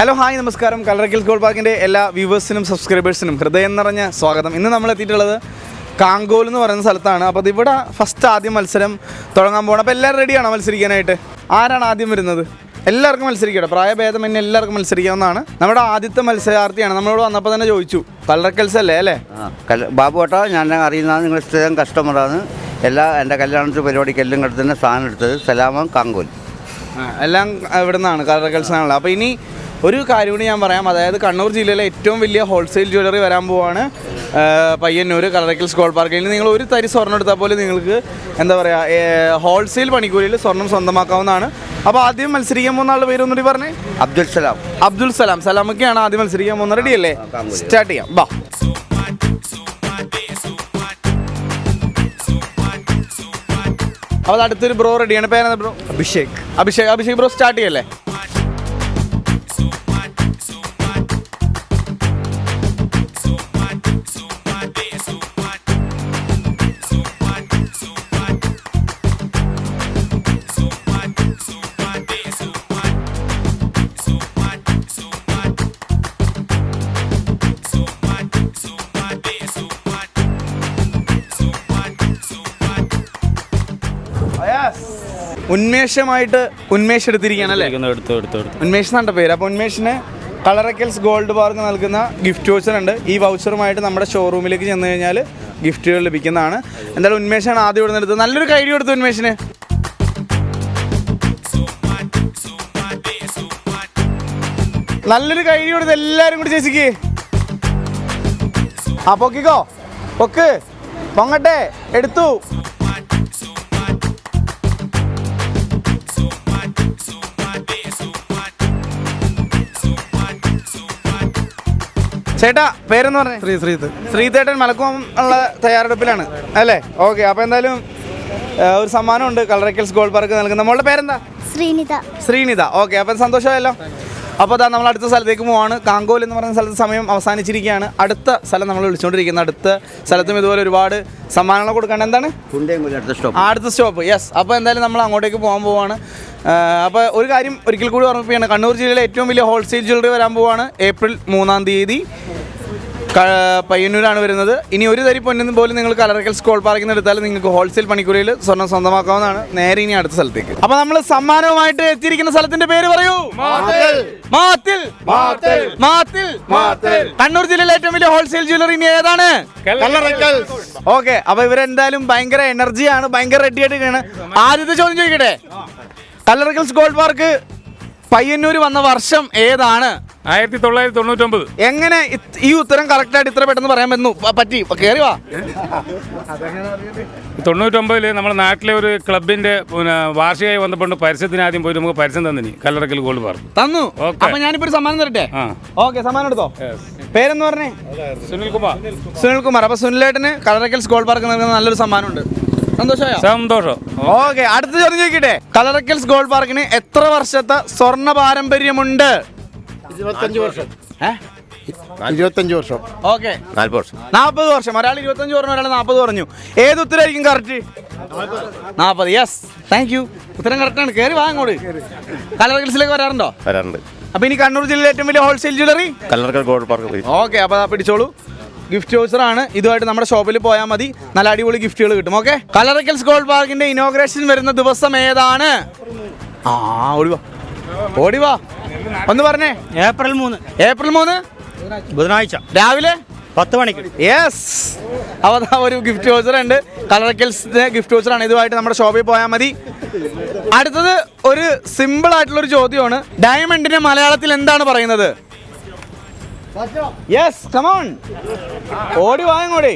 Hello hi നമസ്കാരം. കളറക്കിൽ goal പാർക്കിന്റെ എല്ലാ വ്യൂവേഴ്സിനും സബ്സ്ക്രൈബേഴ്സിനും ഹൃദയം നിറഞ്ഞ സ്വാഗതം. ഇന്ന് നമ്മൾ എത്തിയിട്ടുള്ളത് കാങ്കോൽ എന്ന് പറയുന്ന സ്ഥലത്താണ്. അപ്പോൾ ഇവിടെ ഫസ്റ്റ് ആദ്യം മത്സരം തുടങ്ങാൻ പോകണം അപ്പോൾ എല്ലാവരും റെഡിയാണോ മത്സരിക്കാനായിട്ട്? ആരാണ് ആദ്യം വരുന്നത്? എല്ലാവർക്കും മത്സരിക്കട്ടെ. പ്രായഭേദമന്യേ എല്ലാവർക്കും മത്സരിക്കാവുന്നതാണ്. നമ്മുടെ ആദ്യത്തെ മത്സരാർത്ഥിയാണ്. നമ്മളോട് വന്നപ്പോൾ തന്നെ ചോദിച്ചു. കളറക്കൽസ് അല്ലേ അല്ലേ? ആ ബാബു ഏട്ടാ ഞാൻ അറിയുന്നതാണ് നിങ്ങൾ സ്ഥിരം കസ്റ്റമറാണ് എല്ലാ എന്റെ കല്യാണത്തിന് പരിപാടിക്ക് എല്ലാം കിടത്തുന്ന തന്നെ സാധനം എടുത്തത് സലാമം കാങ്കോൽ. എല്ലാം ഇവിടെ നിന്നാണ് കളറക്കൽസ് ആണല്ലോ അപ്പോൾ ഇനി ഒരു കാര്യം കൂടി ഞാൻ പറയാം. അതായത് കണ്ണൂർ ജില്ലയിലെ ഏറ്റവും വലിയ ഹോൾസെയിൽ ജ്വല്ലറി വരാൻ പോവാണ് പയ്യന്നൂർ കളറക്കൽ ഗോൾഡ് പാർക്കിൽ നിങ്ങൾ ഒരു തരി സ്വർണം എടുത്താൽ പോലും നിങ്ങൾക്ക് എന്താ പറയുക ഹോൾസെയിൽ പണിക്കൂലിയിൽ സ്വർണം സ്വന്തമാക്കാവുന്നതാണ്. അപ്പോൾ ആദ്യം മത്സരിക്കാൻ പോകുന്ന ആളുടെ പേര് ഒന്നുകൂടി പറഞ്ഞേ. അബ്ദുൽ സലാം. അബ്ദുൽ സലാം. സലാമൊക്കെയാണ് ആദ്യം മത്സരിക്കാൻ പോകുന്നത്. റെഡി അല്ലേ? സ്റ്റാർട്ട് ചെയ്യാം. ബാ. അപ്പോൾ അടുത്തൊരു ബ്രോ റെഡിയാണ് പേരെന്താ bro Abhishek. Abhishek. Abhishek bro start ചെയ്യല്ലേ? ഉന്മേഷമായിട്ട് ഉന്മേഷം എടുത്തിരിക്കുകയാണ് അല്ലേ എടുത്തു എടുത്തു എടുത്തു. ഉന്മേഷ് എന്നാണ് പേര്. അപ്പോൾ ഉന്മേഷിന് കളറക്കൽസ് ഗോൾഡ് പാർക്ക് നൽകുന്ന ഗിഫ്റ്റ് വൗച്ചർ ഉണ്ട്. ഈ വൗച്ചറുമായിട്ട് നമ്മുടെ ഷോറൂമിലേക്ക് ചെന്ന് കഴിഞ്ഞാൽ ഗിഫ്റ്റുകൾ ലഭിക്കുന്നതാണ്. എന്തായാലും ഉന്മേഷാണ് ആദ്യം ഇവിടെ എടുത്തത് നല്ലൊരു കൈഡി കൊടുത്തു ഉന്മേഷിന്. നല്ലൊരു കൈഡി കൊടുത്ത് എല്ലാവരും കൂടി ചേച്ചിക്ക്. ആ പൊക്കിക്കോ. പൊക്ക്. പൊങ്ങട്ടെ. എടുത്തു. ചേട്ടാ പേരെന്ന് പറഞ്ഞു? ശ്രീ ശ്രീത്. ശ്രീതേട്ടൻ മലക്കുവം ഉള്ള തയ്യാറെടുപ്പിലാണ് അല്ലേ? ഓക്കെ അപ്പോൾ എന്തായാലും ഒരു സമ്മാനമുണ്ട്. കളറക്കൽസ് ഗോൾ പാർക്ക് നൽകുന്ന നമ്മളുടെ പേരെന്താ? ശ്രീനിത. ശ്രീനിത. ഓക്കെ അപ്പം സന്തോഷമായല്ലോ. അപ്പോൾ അതാ നമ്മൾ അടുത്ത സ്ഥലത്തേക്ക് പോവാണ്. കാങ്കോൽ എന്ന് പറയുന്ന സ്ഥലത്ത് സമയം അവസാനിച്ചിരിക്കുകയാണ്. അടുത്ത സ്ഥലം നമ്മൾ വിളിച്ചുകൊണ്ടിരിക്കുന്നത് അടുത്ത സ്ഥലത്തും ഇതുപോലെ ഒരുപാട് സമ്മാനങ്ങൾ കൊടുക്കാണ്ട് എന്താണ്? അടുത്ത സ്റ്റോപ്പ്. അടുത്ത സ്റ്റോപ്പ്. യെസ് അപ്പോൾ എന്തായാലും നമ്മൾ അങ്ങോട്ടേക്ക് പോകാൻ പോവാണ്. അപ്പോൾ ഒരു കാര്യം ഒരിക്കൽ കൂടി ഓർമ്മിപ്പിക്കുകയാണ്. കണ്ണൂർ ജില്ലയിലെ ഏറ്റവും വലിയ ഹോൾസെയിൽ ജ്വല്ലറി വരാൻ പോവാണ് ഏപ്രിൽ മൂന്നാം തീയതി. പയ്യന്നൂരാണ് വരുന്നത്. ഇനി ഒരു തരി പൊന്നും പോലും നിങ്ങൾ കലറക്കൽ സ്കോൾ പാർക്കിൽ നിന്ന് എടുത്താൽ നിങ്ങൾക്ക് ഹോൾസെയിൽ പണിക്കൂലിയിൽ സ്വർണം സ്വന്തമാക്കാവുന്നതാണ്. നേരെ ഇനി അടുത്ത സ്ഥലത്തേക്ക്. അപ്പൊ നമ്മൾ സമ്മാനവുമായിട്ട് എത്തിയിരിക്കുന്ന സ്ഥലത്തിന്റെ പേര് പറയൂ. മാത്തിൽ. മാത്തിൽ. കണ്ണൂർ ജില്ലയിലെ ഏറ്റവും വലിയ ഹോൾസെയിൽ ജ്വല്ലറി ഇനി ഏതാണ്? ഓക്കെ അപ്പൊ ഇവരെന്തായാലും ഭയങ്കര എനർജിയാണ് ഭയങ്കര റെഡി ആയിട്ട് ആദ്യത്തെ ചോദ്യം ചോദിക്കട്ടെ? കല്ലറക്കൽസ് ഗോൾഡ് പാർക്ക് പയ്യന്നൂർ വന്ന വർഷം ഏതാണ്? ആയിരത്തി തൊള്ളായിരത്തി തൊണ്ണൂറ്റൊമ്പത് എങ്ങനെ ഈ ഉത്തരം കറക്റ്റ് ആയിട്ട് ഇത്ര പെട്ടെന്ന് പറയാൻ പറ്റുന്നു? പറ്റി കയറി വാ. തൊണ്ണൂറ്റൊമ്പതിൽ നമ്മുടെ നാട്ടിലെ ഒരു ക്ലബിന്റെ വാർഷികമായി വന്നപ്പോൾ പരസ്യത്തിന് ആദ്യം പോയി നമുക്ക് പരസ്യം തന്നിനി കല്ലറക്കൽ ഗോൾഡ് പാർക്ക്. തന്നു. അപ്പൊ ഞാനിപ്പോ ഒരു സമ്മാനം തരട്ടെ? ഓക്കെ സമ്മാനം എടുത്തോ? പേരെന്ന് പറഞ്ഞേ? സുനിൽ കുമാർ സുനിൽ കുമാർ അപ്പൊ സുനിലേട്ടന് കലറക്കൽസ് ഗോൾഡ് പാർക്ക് നൽകുന്ന നല്ലൊരു സമ്മാനമുണ്ട്. സന്തോഷമായോ? സന്തോഷം. ഓക്കെ അടുത്ത ചോദ്യം ചോദിക്കട്ടെ? കളറക്കൽസ് ഗോൾഡ് പാർക്കിന് എത്ര വർഷത്തെ സ്വർണ പാരമ്പര്യമുണ്ട്? ഇരുപത്തഞ്ച് വർഷം. ഇരുപത്തഞ്ച് വർഷം. ഓക്കെ. നാല് വർഷം. നാൽപ്പത് വർഷം. ഒരാൾ ഇരുപത്തഞ്ച് പറഞ്ഞു ഒരാൾ നാൽപ്പത് പറഞ്ഞു. ഏത് ഉത്തരമായിരിക്കും കറക്റ്റ് നാൽപ്പത്. യെസ് താങ്ക് യു ഉത്തരം കറക്റ്റാണ് കയറി വാ അങ്ങോട്ട്. കലറക്കൽസിലേക്ക് വരാറുണ്ടോ? വരാറുണ്ട്. അപ്പൊ ഇനി കണ്ണൂർ ജില്ലയിലെ ഏറ്റവും വലിയ wholesale jewellery Kallarakkal gold park. Okay അപ്പൊ പിടിച്ചോളൂ. ഗിഫ്റ്റ് ആണ് ഇതുമായിട്ട് നമ്മുടെ ഷോപ്പിൽ പോയാൽ മതി. നല്ല അടിപൊളി ഗിഫ്റ്റുകൾ കിട്ടും ഓക്കെ? കലറക്കൽസ് ഗോൾഡ് പാർക്കിന്റെ ഇനോഗ്രേഷൻ വരുന്ന ദിവസം ഏതാണ്? ആ ഓടിവാ ഓടിവാ ഒന്ന് പറഞ്ഞേ. ഏപ്രിൽ മൂന്ന്. ഏപ്രിൽ മൂന്ന്? ബുധനാഴ്ച. രാവിലെ? പത്ത് മണിക്ക്. യെസ്. അപ്പോൾ ഒരു ഗിഫ്റ്റ് വൗച്ചർ ഉണ്ട് കളറക്കൽസിന്റെ ഗിഫ്റ്റ് വൗച്ചർ ആണ് ഇതുമായിട്ട് നമ്മുടെ ഷോപ്പിൽ പോയാൽ മതി. അടുത്തത് ഒരു സിമ്പിൾ ആയിട്ടുള്ള ഒരു ചോദ്യമാണ്. ഡയമണ്ടിന് മലയാളത്തിൽ എന്താണ് പറയുന്നത്? യെസ് കമോൺ ഓടി വാങ്ങോടി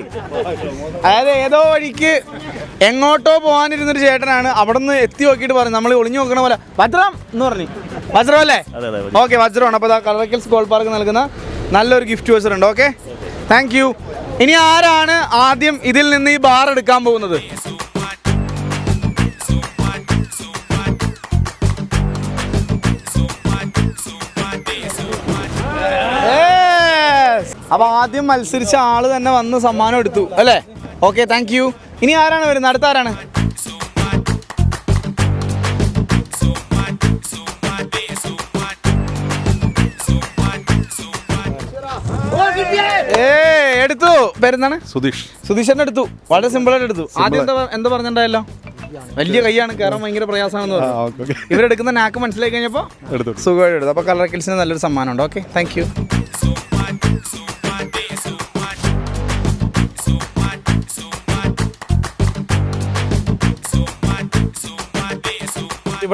അതായത് ഏതോ വഴിക്ക് എങ്ങോട്ടോ പോകാനിരുന്നൊരു ചേട്ടനാണ് അവിടെ നിന്ന് എത്തി നോക്കിയിട്ട് പറഞ്ഞു നമ്മൾ ഒളിഞ്ഞു നോക്കണ പോലെ. വജ്രം എന്ന് പറഞ്ഞു. വജ്രം അല്ലേ? ഓക്കെ വജ്രമാണ് അപ്പോൾ കളറക്കൽസ് സ്കോൾ പാർക്ക് നൽകുന്ന നല്ലൊരു ഗിഫ്റ്റ് വൗച്ചർ ഉണ്ട്. ഓക്കെ താങ്ക് യു ഇനി ആരാണ് ആദ്യം ഇതിൽ നിന്ന് ഈ ബാർ എടുക്കാൻ പോകുന്നത്? Yes. അപ്പൊ ആദ്യം മത്സരിച്ച ആൾ തന്നെ വന്ന് സമ്മാനം എടുത്തു അല്ലേ? ഓക്കെ താങ്ക് യു ഇനി ആരാണ് വരുന്നത്? അടുത്ത ആരാണ്? ഏ എടുത്തു. പേരെന്താണ്? സുധീഷ്. സുധീഷന്റെ എടുത്തു. വളരെ സിമ്പിൾ ആയിട്ട് എടുത്തു. ആദ്യം എന്താ എന്താ പറഞ്ഞിട്ടുണ്ടായല്ലോ? വലിയ കൈയാണ് കയറാൻ ഭയങ്കര പ്രയാസമാണെന്ന് പറഞ്ഞു. ഇവരെടുക്കുന്ന നാക്ക് മനസ്സിലാക്കി കഴിഞ്ഞപ്പോൾ സുഖമായിട്ട് എടുത്തു. അപ്പോൾ കളർ കിൽസിന് നല്ലൊരു സമ്മാനമുണ്ട്. ഓക്കെ താങ്ക് യു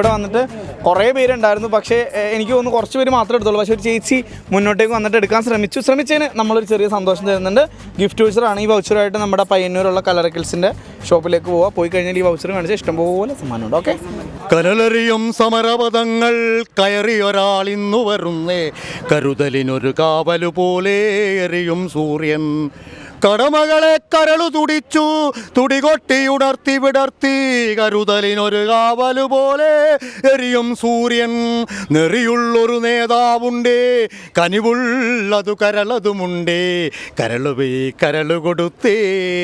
ഇവിടെ വന്നിട്ട് കുറേ പേരുണ്ടായിരുന്നു. പക്ഷേ എനിക്ക് തോന്നുന്നു കുറച്ച് പേര് മാത്രമേ എടുത്തുള്ളൂ. പക്ഷേ ഒരു ചേച്ചി മുന്നോട്ടേക്ക് വന്നിട്ട് എടുക്കാൻ ശ്രമിച്ചു. ശ്രമിച്ചതിന് നമ്മളൊരു ചെറിയ സന്തോഷം തരുന്നുണ്ട്. ഗിഫ്റ്റ് വൗച്ചറാണ് ഈ വൗച്ചറായിട്ട് നമ്മുടെ പയ്യന്നൂരുള്ള കലറക്കിൾസിന്റെ ഷോപ്പിലേക്ക് പോവുക പോയി കഴിഞ്ഞാൽ ഈ വൗച്ചർ കാണിച്ചാൽ ഇഷ്ടംപോലെ സമ്മാനമുണ്ട്. ഓക്കെ സമരപദങ്ങൾ സമരപഥങ്ങൾ കയറിയൊരാൾ ഇന്നു വരുന്നേ. കരുതലിനൊരു കാവലു പോലെ എറിയും സൂര്യൻ. കടമകളെ കരളു തുടിച്ചു തുടികൊട്ടി ഉണർത്തി വിടർത്തി കരുതലിനൊരു കാവലു പോലെ എറിയും സൂര്യൻ. നെറിയുള്ളൊരു നേതാവുണ്ടേ കനിവുള്ളതു കരളതുമുണ്ടേ. കരളുവേ കരളു കൊടുത്തേ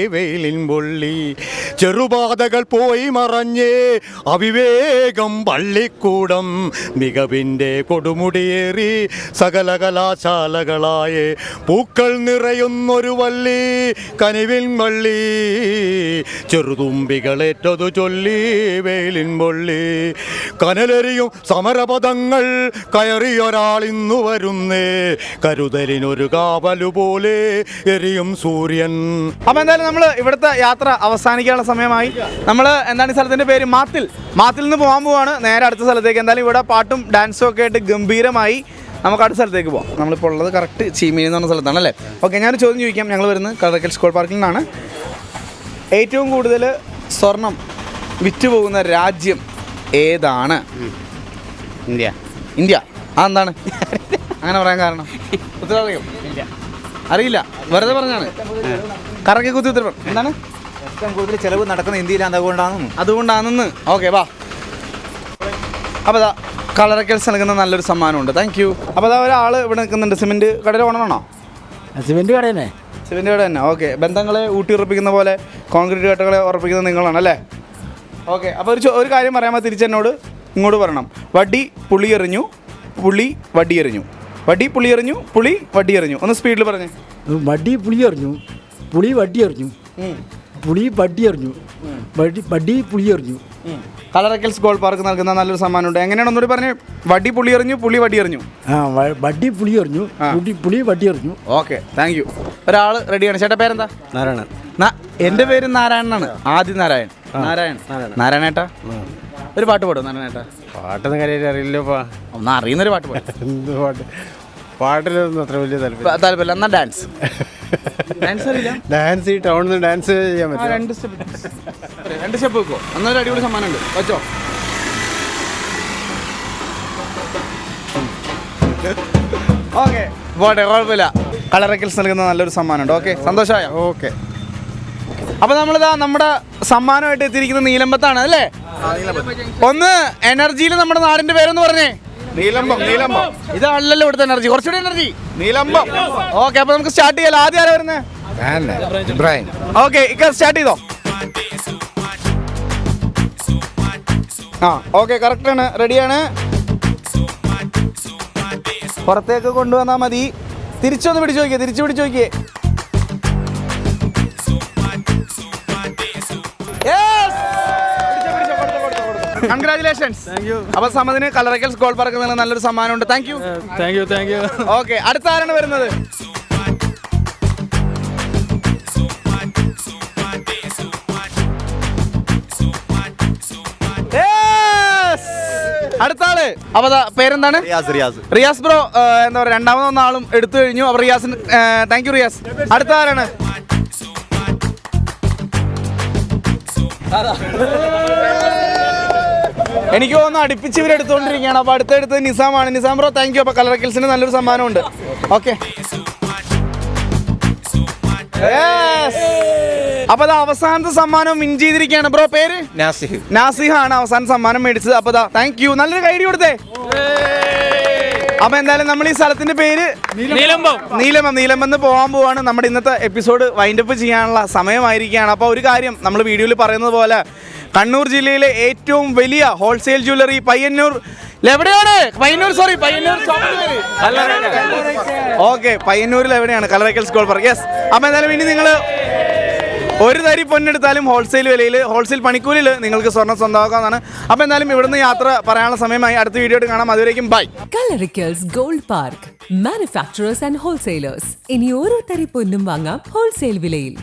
വെയിലിൻ പൊള്ളി. ചെറുപാതകൾ പോയി മറഞ്ഞേ അവിവേകം പള്ളിക്കൂടം. മികവിന്റെ കൊടുമുടിയേറി സകല കലാശാലകളായ പൂക്കൾ നിറയുന്നൊരു വള്ളി. കനിവിൻ വള്ളി ചെറുതുമ്പികളേറ്റതു ചൊല്ലി വെയിലിൻ പൊള്ളി കനലെറിയും സമരപദങ്ങൾ കയറിയൊരാൾ ഇന്നു വരുന്നേ കരുതലിനൊരു കാവലു പോലെ എരിയും സൂര്യൻ. അപ്പോൾ എന്തായാലും നമ്മൾ ഇവിടുത്തെ യാത്ര അവസാനിക്കാനുള്ള സമയമായി. നമ്മൾ എന്താണ് ഈ സ്ഥലത്തിന്റെ പേര്? മാത്തിൽ. മാത്തിൽ നിന്ന് പോകാൻ പോവാണ്. നേരെ അടുത്ത സ്ഥലത്തേക്ക്. എന്തായാലും ഇവിടെ പാട്ടും ഡാൻസും ഒക്കെ ആയിട്ട് ഗംഭീരമായി നമുക്ക് അടുത്ത സ്ഥലത്തേക്ക് പോകാം നമ്മളിപ്പോൾ ഉള്ളത് കറക്റ്റ് ചീമേനി എന്ന് പറഞ്ഞ സ്ഥലത്താണ് അല്ലേ? ഓക്കെ ഞാനൊരു ചോദ്യം ചോദിക്കാം. ഞങ്ങൾ വരുന്നത് കളറക്കൽ സ്കൂൾ പാർക്കിൽ നിന്നാണ്. ഏറ്റവും കൂടുതൽ സ്വർണം വിറ്റുപോകുന്ന രാജ്യം ഏതാണ്? ഇന്ത്യ. ഇന്ത്യ. അതെന്താണ്? അങ്ങനെ പറയാൻ കാരണം. ഉത്തരം അറിയോ അറിയില്ല. വെറുതെ പറഞ്ഞാണ്. കറക്കി കുത്തി ഉത്തരം എന്താണ്? ഏറ്റവും കൂടുതൽ ചെലവ് നടക്കുന്ന ഇന്ത്യയിലാണ് അതുകൊണ്ടാണെന്ന് അതുകൊണ്ടാണെന്ന്. ഓക്കെ വാ. അപ്പോൾ അതാ കളറക്കൽസ് നൽകുന്ന നല്ലൊരു സമ്മാനമുണ്ട്. താങ്ക് യു അപ്പോൾ അതാ ഒരാൾ ഇവിടെ നിൽക്കുന്നുണ്ട്. സിമെന്റ് കടയിൽ ഓണറാണോ സിമെന്റ് കട തന്നെ. സിമെന്റ് കട തന്നെ. ഓക്കെ ബന്ധങ്ങളെ ഊട്ടി ഉറപ്പിക്കുന്ന പോലെ കോൺക്രീറ്റ് കട്ടകളെ ഉറപ്പിക്കുന്നത് നിങ്ങളാണ് അല്ലേ? ഓക്കെ അപ്പോൾ ഒരു ഒരു കാര്യം പറയാൻ തിരിച്ചെന്നോട് ഇങ്ങോട്ട് പറയണം വടി പുളി എറിഞ്ഞു പുളി വടി എറിഞ്ഞു. വടി പുളി എറിഞ്ഞു പുളി വടി എറിഞ്ഞു. ഒന്ന് സ്പീഡിൽ പറഞ്ഞേ. വടി പുളി എറിഞ്ഞു പുളി വടി എറിഞ്ഞു. പുളി ബഡി എറിഞ്ഞു. വടി വടി പുളി എറിഞ്ഞു. കളറക്കൽസ് ഗോൾ പാർക്ക് നൽകുന്ന നല്ലൊരു സമ്മാനമുണ്ട്. എങ്ങനെയാണ് ഒന്നുകൂടി പറഞ്ഞ്? വടി പുളി എറിഞ്ഞു പുളി വടി എറിഞ്ഞു. ആ വ- വടി പുളി എറിഞ്ഞു പുളി പുളി വടി എറിഞ്ഞു. ഓക്കെ താങ്ക് യു ഒരാൾ റെഡിയാണ് ചേട്ടൻ പേരെന്താ? നാരായണൻ. നാ- എന്റെ പേര് നാരായണനാണ് ആദി നാരായൺ നാരായൺ നാരായണേട്ടാ? ഒരു പാട്ട് പാടും നാരായണേട്ടാ? പാട്ടൊന്നും കാര്യമായിട്ട് അറിയില്ലപ്പാ. ഒന്ന് അറിയുന്നൊരു പാട്ട് പാടും. എന്ത് പാട്ട്? പാട്ടിലൊന്നും അത്ര വലിയ താല്പര്യം താല്പര്യമില്ല എന്നാ ഡാൻസ് ഡാൻസ് ഈ ടൗണിൽ ഡാൻസ് ചെയ്യാൻ പറ്റും രണ്ട് സ്റ്റെപ്പ് രണ്ട് സ്റ്റെപ്പ് വെക്കോ അന്നൊരു അടിപൊളി സമ്മാനം ഉണ്ട് വെച്ചോ. ഓക്കെ. പോട്ടെ കുഴപ്പമില്ല. കളറക്കിൽസ് നൽകുന്ന നല്ലൊരു സമ്മാനമുണ്ട്. ഓക്കെ സന്തോഷമായ. ഓക്കെ. അപ്പൊ നമ്മളിതാ നമ്മുടെ സമ്മാനമായിട്ട് എത്തിയിരിക്കുന്നത് നീലമ്പത്താണ് അല്ലേ? ഒന്ന് എനർജിയിൽ നമ്മുടെ നാടിന്റെ പേരെന്ന് പറഞ്ഞേ. നീലമ്പം നീലമ്പം. ഇതല്ലല്ലോ ഇവിടുത്തെ എനർജി കുറച്ചുകൂടി എനർജി നീലമ്പം. ഓക്കെ അപ്പൊ നമുക്ക് സ്റ്റാർട്ട് ചെയ്യാലോ? ആദ്യം ആരാ വരുന്നത് ഇബ്രാഹിം. ഓക്കെ ഇക്ക സ്റ്റാർട്ട് ചെയ്തോ? ആ ഓക്കെ കറക്റ്റ് ആണ്. റെഡിയാണ് പുറത്തേക്ക് കൊണ്ടുവന്നാൽ മതി. തിരിച്ചൊന്ന് പിടിച്ചു നോക്കിയേ തിരിച്ചു പിടിച്ചു നോക്കിയേ. കൺഗ്രാചുലേഷൻസ് അപ്പൊ സമതിന് കലറക്കൽസ് ഗോൾ പാർക്ക് നല്ലൊരു നല്ലൊരു സമ്മാനമുണ്ട്. Thank you thank you thank you okay അടുത്ത ആരാണ് വരുന്നത്? അടുത്താൾ അടുത്ത ആൾ. അപ്പൊ പേരെന്താണ്? റിയാസ് റിയാസ്. റിയാസ് ബ്രോ എന്താ പറയുക രണ്ടാമത് ആളും എടുത്തു കഴിഞ്ഞു. അപ്പൊ റിയാസിന് താങ്ക് യു റിയാസ്. അടുത്ത ആരാണ്? എനിക്ക് തോന്നുന്നു അടുപ്പിച്ച് ഇവർ എടുത്തുകൊണ്ടിരിക്കുകയാണ് അപ്പൊ അടുത്തടുത്ത് നിസാമാണ്. നിസാം ബ്രോ താങ്ക് യു അപ്പൊ കിൽസിന് നല്ലൊരു സമ്മാനമുണ്ട്. ഓക്കെ അപ്പൊ അത് അവസാനത്തെ സമ്മാനം വിൻ ചെയ്തിരിക്കുകയാണ്. ബ്രോ പേര്? നാസിഹ്. നാസിഹ ആണ് അവസാന സമ്മാനം മേടിച്ചത്. അപ്പൊ താങ്ക് യു നല്ലൊരു കൈഡി കൊടുത്തേ. അപ്പൊ എന്തായാലും നമ്മൾ ഈ സ്ഥലത്തിന്റെ പേര് നീലമ്പം. നീലമം നീലമെന്ന് പോകാൻ പോവാണ്. നമ്മുടെ ഇന്നത്തെ എപ്പിസോഡ് വൈൻഡപ്പ് ചെയ്യാനുള്ള സമയമായിരിക്കുകയാണ്. അപ്പോൾ ഒരു കാര്യം നമ്മൾ വീഡിയോയിൽ പറയുന്നത് പോലെ കണ്ണൂർ ജില്ലയിലെ ഏറ്റവും വലിയ ഹോൾസെയിൽ ജ്വല്ലറി പയ്യന്നൂർ എവിടെയാണ്? പയ്യന്നൂർ സോറി പയ്യന്നൂർ ഓക്കെ പയ്യന്നൂരിൽ എവിടെയാണ്? കലറക്കൽ സ്കൂൾ പാർക്ക് യെസ് അപ്പൊ എന്തായാലും ഇനി നിങ്ങൾ ഒരു തരി പൊന്നെടുത്താലും ഹോൾസെയിൽ വിലയിൽ ഹോൾസെയിൽ പണിക്കൂലിൽ നിങ്ങൾക്ക് സ്വർണം സ്വന്തമാക്കാവുന്നതാണ്. അപ്പോൾ എന്തായാലും ഇവിടുന്ന് യാത്ര പറയാനുള്ള സമയമായി. അടുത്ത വീഡിയോ കാണാം. അതുവരേക്കും bye കലറിക്കൽസ് gold park manufacturers and wholesalers ഇനി ഓരോ തരി പൊന്നും വാങ്ങാം ഹോൾസെയിൽ വിലയിൽ.